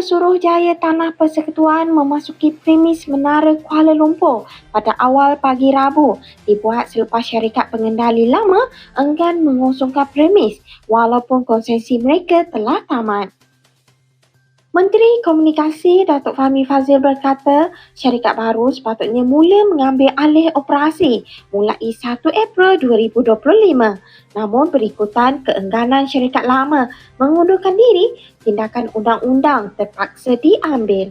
Pesuruh Jaya Tanah Persekutuan memasuki premis Menara Kuala Lumpur pada awal pagi Rabu dibuat selepas syarikat pengendali lama enggan mengosongkan premis walaupun konsesi mereka telah tamat. Menteri Komunikasi Datuk Fahmi Fazil berkata syarikat baru sepatutnya mula mengambil alih operasi mulai 1 April 2025. Namun berikutan keengganan syarikat lama mengundurkan diri, tindakan undang-undang terpaksa diambil.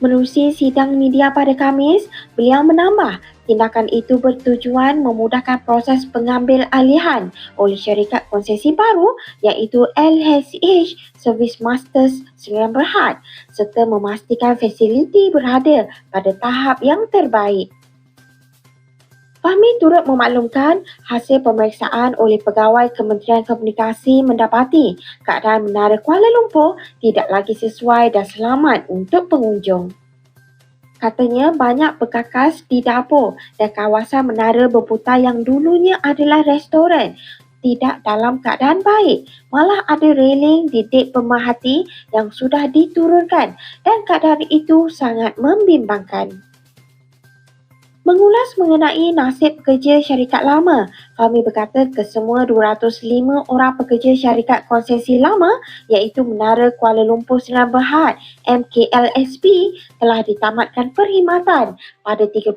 Menerusi sidang media pada Khamis, beliau menambah tindakan itu bertujuan memudahkan proses pengambil alihan oleh syarikat konsesi baru iaitu LHCH Service Masters Sdn Berhad serta memastikan fasiliti berada pada tahap yang terbaik. Fahmi turut memaklumkan hasil pemeriksaan oleh pegawai Kementerian Komunikasi mendapati keadaan Menara Kuala Lumpur tidak lagi sesuai dan selamat untuk pengunjung. Katanya banyak pekakas di dapur dan kawasan menara berputar yang dulunya adalah restoran tidak dalam keadaan baik. Malah ada railing di dek pemerhati yang sudah diturunkan dan keadaan itu sangat membimbangkan. Mengulas mengenai nasib pekerja syarikat lama, kami berkata kesemua 205 orang pekerja syarikat konsesi lama iaitu Menara Kuala Lumpur Sdn Berhad MKLSP telah ditamatkan perkhidmatan pada 31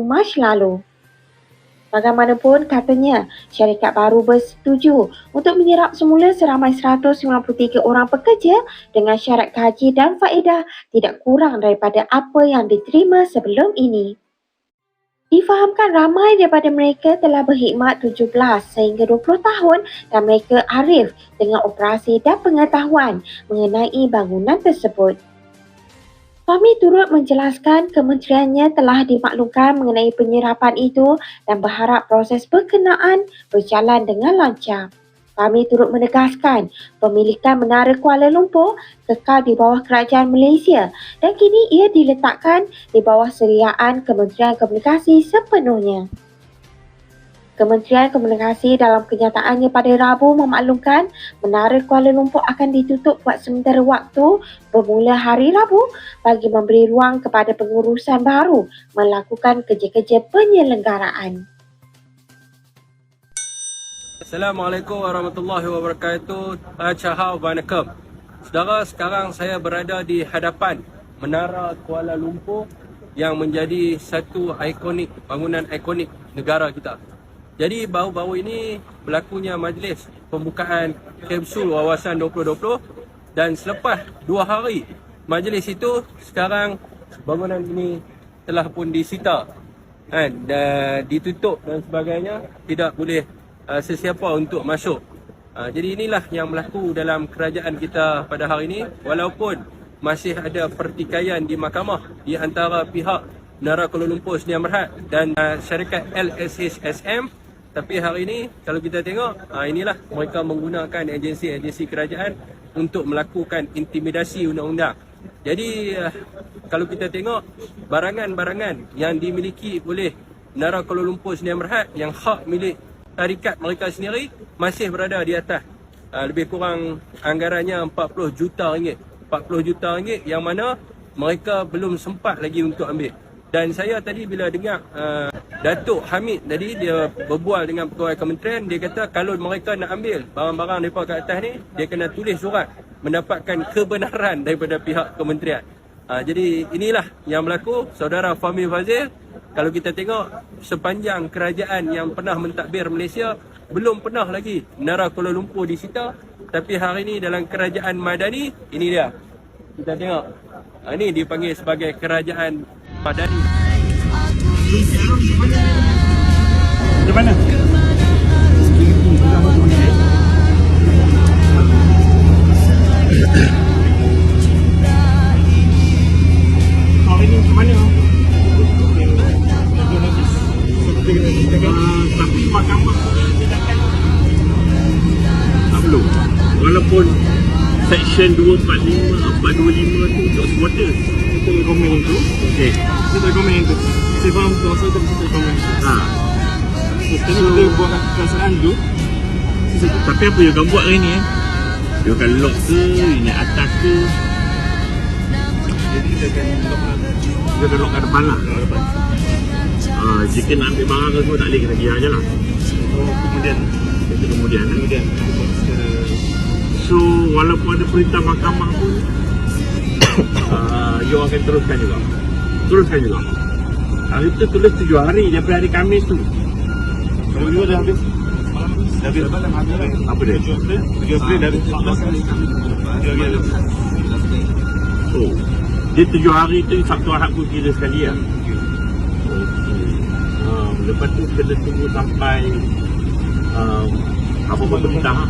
Mac lalu. Bagaimanapun katanya, syarikat baru bersetuju untuk menyerap semula seramai 193 orang pekerja dengan syarat gaji dan faedah tidak kurang daripada apa yang diterima sebelum ini. Difahamkan ramai daripada mereka telah berkhidmat 17 sehingga 20 tahun dan mereka arif dengan operasi dan pengetahuan mengenai bangunan tersebut. Fahmi turut menjelaskan kementeriannya telah dimaklumkan mengenai penyerapan itu dan berharap proses berkenaan berjalan dengan lancar. Kami turut menegaskan pemilikan Menara Kuala Lumpur kekal di bawah Kerajaan Malaysia dan kini ia diletakkan di bawah seriaan Kementerian Komunikasi sepenuhnya. Kementerian Komunikasi dalam kenyataannya pada Rabu memaklumkan Menara Kuala Lumpur akan ditutup buat sementara waktu bermula hari Rabu bagi memberi ruang kepada pengurusan baru melakukan kerja-kerja penyelenggaraan. Assalamualaikum warahmatullahi wabarakatuh. Achahau Vanakkam. Saudara, sekarang saya berada di hadapan Menara Kuala Lumpur yang menjadi satu ikonik, bangunan ikonik negara kita. Jadi baru-baru ini berlakunya majlis pembukaan kapsul wawasan 2020 dan selepas dua hari majlis itu sekarang bangunan ini telah pun disita kan, dan ditutup dan sebagainya tidak boleh uh, sesiapa untuk masuk. Uh, jadi inilah yang berlaku dalam kerajaan kita pada hari ini walaupun masih ada pertikaian di mahkamah di antara pihak Nara Kuala Lumpur Sdn Berhad dan uh, syarikat LSHSM tapi hari ini kalau kita tengok uh, inilah mereka menggunakan agensi-agensi kerajaan untuk melakukan intimidasi undang-undang. Jadi uh, kalau kita tengok barangan-barangan yang dimiliki oleh Nara Kuala Lumpur Sdn Berhad yang hak milik tarikat mereka sendiri masih berada di atas. Uh, lebih kurang anggarannya 40 juta ringgit. 40 juta ringgit yang mana mereka belum sempat lagi untuk ambil. Dan saya tadi bila dengar uh, Datuk Hamid tadi dia berbual dengan pegawai kementerian dia kata kalau mereka nak ambil barang-barang daripada kat atas ni dia kena tulis surat mendapatkan kebenaran daripada pihak kementerian uh, jadi inilah yang berlaku saudara Fahmi Fazil. Kalau kita tengok sepanjang kerajaan yang pernah mentadbir Malaysia belum pernah lagi Menara Kuala Lumpur disita. Tapi hari ini dalam kerajaan Madani ini dia. Kita tengok. Ha, ini dipanggil sebagai kerajaan Madani. Di mana? tapi apa yang kau buat hari ni eh? Dia akan lock ke, yang naik atas ke? Jadi kita akan lock lah. Kita akan lock kat depan lah. Depan. Uh, Jika nak ambil barang ke semua tak boleh, kita biar je lah. Oh, Kemudian. Kemudian eh? Kemudian, kemudian so walaupun ada perintah mahkamah pun uh, you akan teruskan juga. Teruskan juga. Hari tu tulis tujuh hari daripada hari Khamis tu. Kalau juga dah habis? Dah habis? Apa dia? Tujuh April dah habis. Tujuh hari dah Oh Dia tujuh hari tu Sabtu Ahad pun kira sekali lah. Um, lepas tu kena tunggu sampai um, apa pun perintah.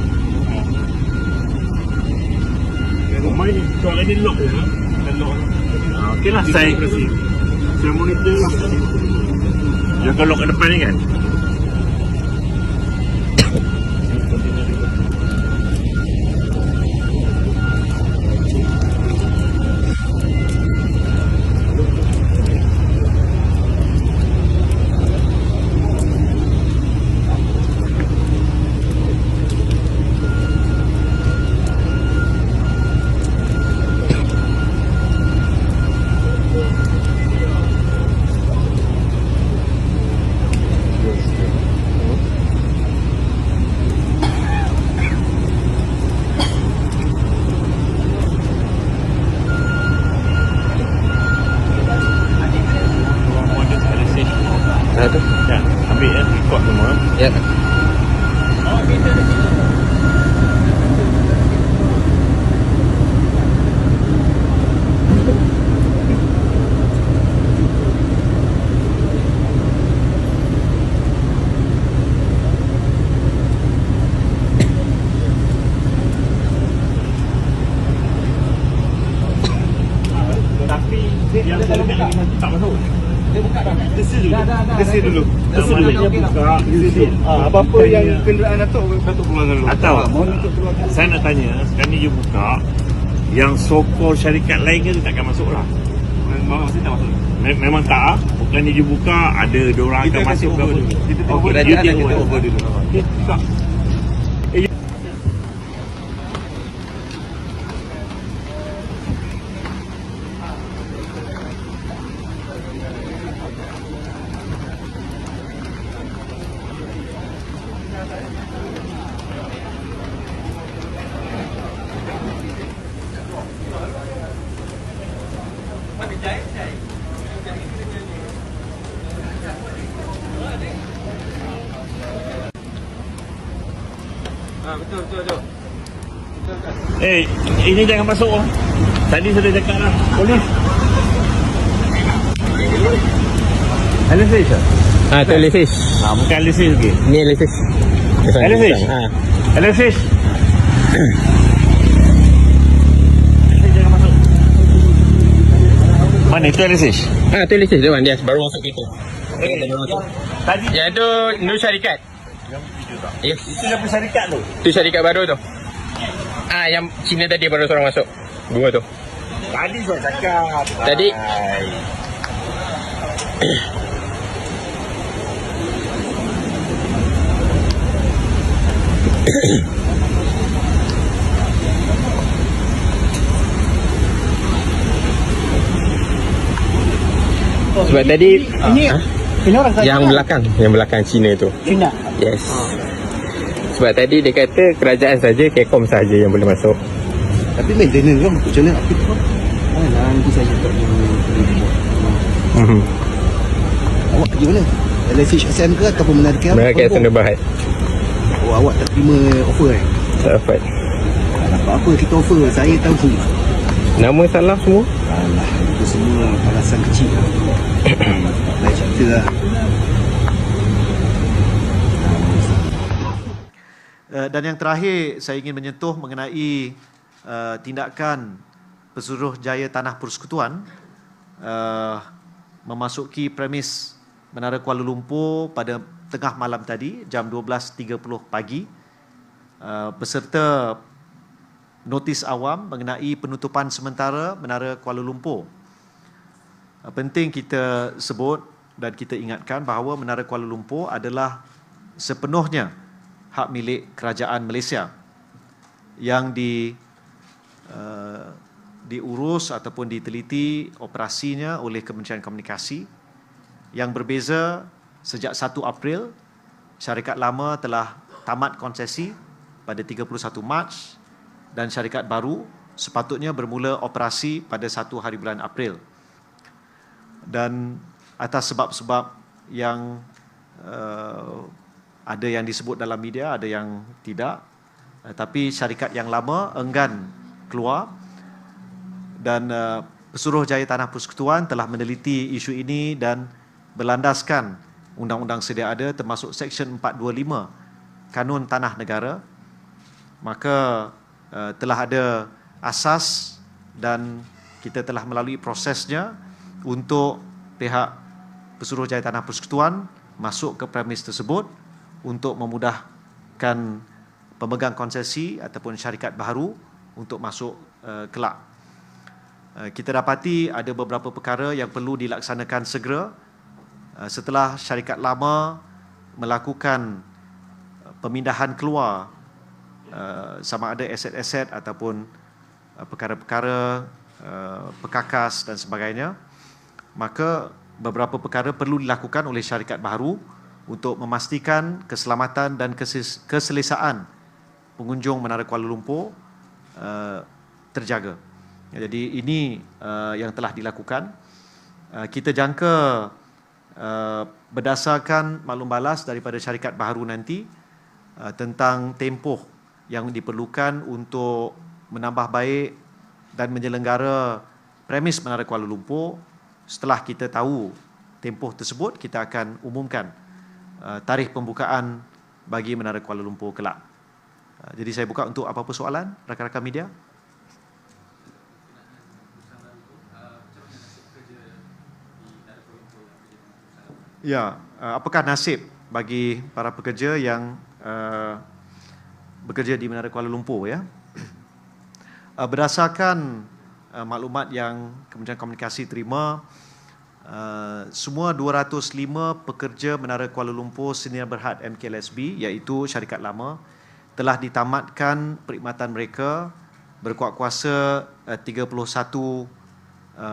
Rumah ni soalan ni lock je. kan? Lock. Ah, Okey lah saya saya monitor lah. Jaga lock kat depan ni kan. Desi. Ah, apa-apa yang kenderaan Datuk Datuk keluar dulu. Atau untuk keluar. saya nak tanya, sekarang ni you buka yang sokol syarikat lain ke dia takkan masuk lah. Memang tak masuk. Me- memang tak ah. Bukan dia buka ada dia orang akan masuk ke apa. Kita over kerajaan dia kita over dulu. Okay. Ha betul betul betul. Eh, ini jangan masuk oh. Tadi sudah cakap lah. Polis. Alisis Ha tu Alisis. Ah, bukan Alisis lagi. Ni Alisis. Alisis. Ha. Alisis. Alisis jangan masuk. Mana itu Alisis? Ha tu Alisis dia dia baru masuk kita. Tadi Yang tu Nur Syarikat. Yes. itu dah syarikat tu. Tu syarikat baru tu. Ah yang Cina tadi baru seorang masuk. Dua tu. Tadi saya cakap. Tadi? Sebab tadi Ini ha? Ini orang yang belakang, yang belakang Cina tu. Cina. Yes. Sebab tadi dia kata kerajaan saja, Kekom saja yang boleh masuk. Tapi maintenance kan macam mana? Apa tu? Ah, nanti saya tak boleh buat. Mhm. Awak pergi mana? LSH ASEAN ke ataupun Menara KL? Mereka Apa? kena bahas. Oh, awak tak terima offer eh? Tak dapat. Tak dapat apa kita offer. Saya tahu sendiri. Nama salah semua. Alah, itu semua alasan kecil lah. Lain cerita lah. Uh, dan yang terakhir saya ingin menyentuh mengenai uh, tindakan Pesuruh Jaya Tanah Persekutuan uh, memasuki premis Menara Kuala Lumpur pada tengah malam tadi jam 12.30 pagi uh, beserta notis awam mengenai penutupan sementara Menara Kuala Lumpur. Uh, penting kita sebut dan kita ingatkan bahawa Menara Kuala Lumpur adalah sepenuhnya hak milik kerajaan Malaysia yang di uh, diurus ataupun diteliti operasinya oleh Kementerian Komunikasi. Yang berbeza sejak 1 April syarikat lama telah tamat konsesi pada 31 Mac dan syarikat baru sepatutnya bermula operasi pada 1 hari bulan April. Dan atas sebab-sebab yang uh, ada yang disebut dalam media, ada yang tidak. Uh, tapi syarikat yang lama enggan keluar dan uh, Pesuruhjaya Tanah Persekutuan telah meneliti isu ini dan berlandaskan undang-undang sedia ada termasuk Seksyen 425 Kanun Tanah Negara maka uh, telah ada asas dan kita telah melalui prosesnya untuk pihak Pesuruhjaya Tanah Persekutuan masuk ke premis tersebut untuk memudahkan pemegang konsesi ataupun syarikat baru untuk masuk uh, kelak. Uh, kita dapati ada beberapa perkara yang perlu dilaksanakan segera uh, setelah syarikat lama melakukan pemindahan keluar uh, sama ada aset-aset ataupun uh, perkara-perkara uh, pekakas dan sebagainya maka beberapa perkara perlu dilakukan oleh syarikat baru untuk memastikan keselamatan dan keselesaan pengunjung Menara Kuala Lumpur terjaga. Jadi ini yang telah dilakukan. Kita jangka berdasarkan maklum balas daripada syarikat baru nanti tentang tempoh yang diperlukan untuk menambah baik dan menyelenggara premis Menara Kuala Lumpur setelah kita tahu tempoh tersebut kita akan umumkan uh, tarikh pembukaan bagi Menara Kuala Lumpur kelak. Uh, jadi saya buka untuk apa-apa soalan rakan-rakan media. Ya, uh, apakah nasib bagi para pekerja yang uh, bekerja di Menara Kuala Lumpur ya? Uh, berdasarkan uh, maklumat yang Kementerian Komunikasi terima uh, semua 205 pekerja Menara Kuala Lumpur Senior Berhad MKLSB iaitu syarikat lama telah ditamatkan perkhidmatan mereka berkuat kuasa uh, 31 uh,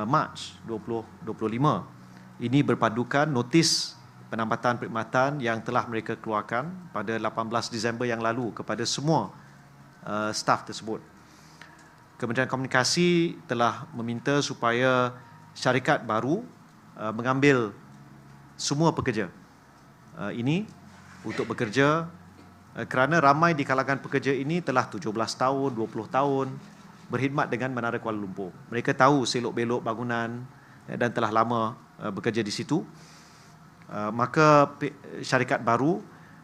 Mac 2025 ini berpadukan notis penambatan perkhidmatan yang telah mereka keluarkan pada 18 Disember yang lalu kepada semua uh, staf tersebut Kementerian Komunikasi telah meminta supaya syarikat baru uh, mengambil semua pekerja uh, ini untuk bekerja uh, kerana ramai di kalangan pekerja ini telah 17 tahun, 20 tahun berkhidmat dengan Menara Kuala Lumpur. Mereka tahu selok-belok bangunan uh, dan telah lama uh, bekerja di situ. Uh, maka syarikat baru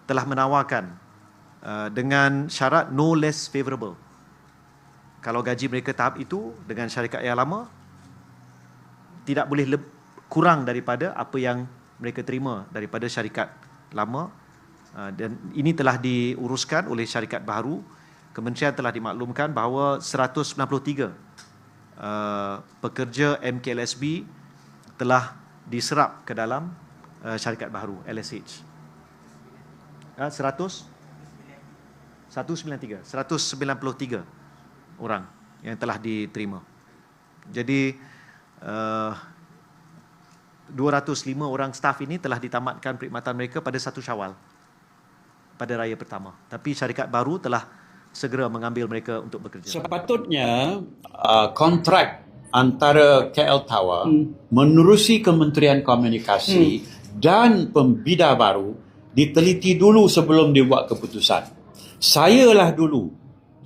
telah menawarkan uh, dengan syarat no less favourable. Kalau gaji mereka tahap itu dengan syarikat yang lama tidak boleh le- kurang daripada apa yang mereka terima daripada syarikat lama. Uh, dan ini telah diuruskan oleh syarikat baru. Kementerian telah dimaklumkan bahawa 193 uh, pekerja MKLSB telah diserap ke dalam uh, syarikat baru LSH uh, 100 193 193 orang yang telah diterima. Jadi uh, 205 orang staf ini telah ditamatkan perkhidmatan mereka pada satu Syawal pada raya pertama. Tapi syarikat baru telah segera mengambil mereka untuk bekerja. Sepatutnya uh, kontrak antara KL Tower hmm. menerusi Kementerian Komunikasi hmm. Dan pembida baru diteliti dulu sebelum dibuat keputusan. Sayalah dulu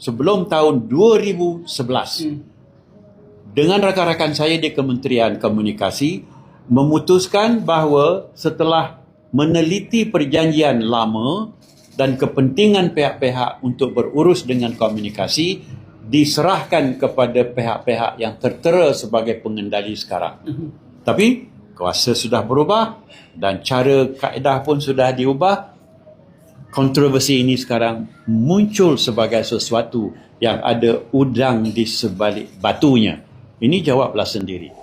sebelum tahun 2011 hmm. dengan rakan-rakan saya di Kementerian Komunikasi memutuskan bahawa setelah meneliti perjanjian lama dan kepentingan pihak-pihak untuk berurus dengan komunikasi diserahkan kepada pihak-pihak yang tertera sebagai pengendali sekarang. Hmm. Tapi kuasa sudah berubah dan cara kaedah pun sudah diubah kontroversi ini sekarang muncul sebagai sesuatu yang ada udang di sebalik batunya. Ini jawablah sendiri.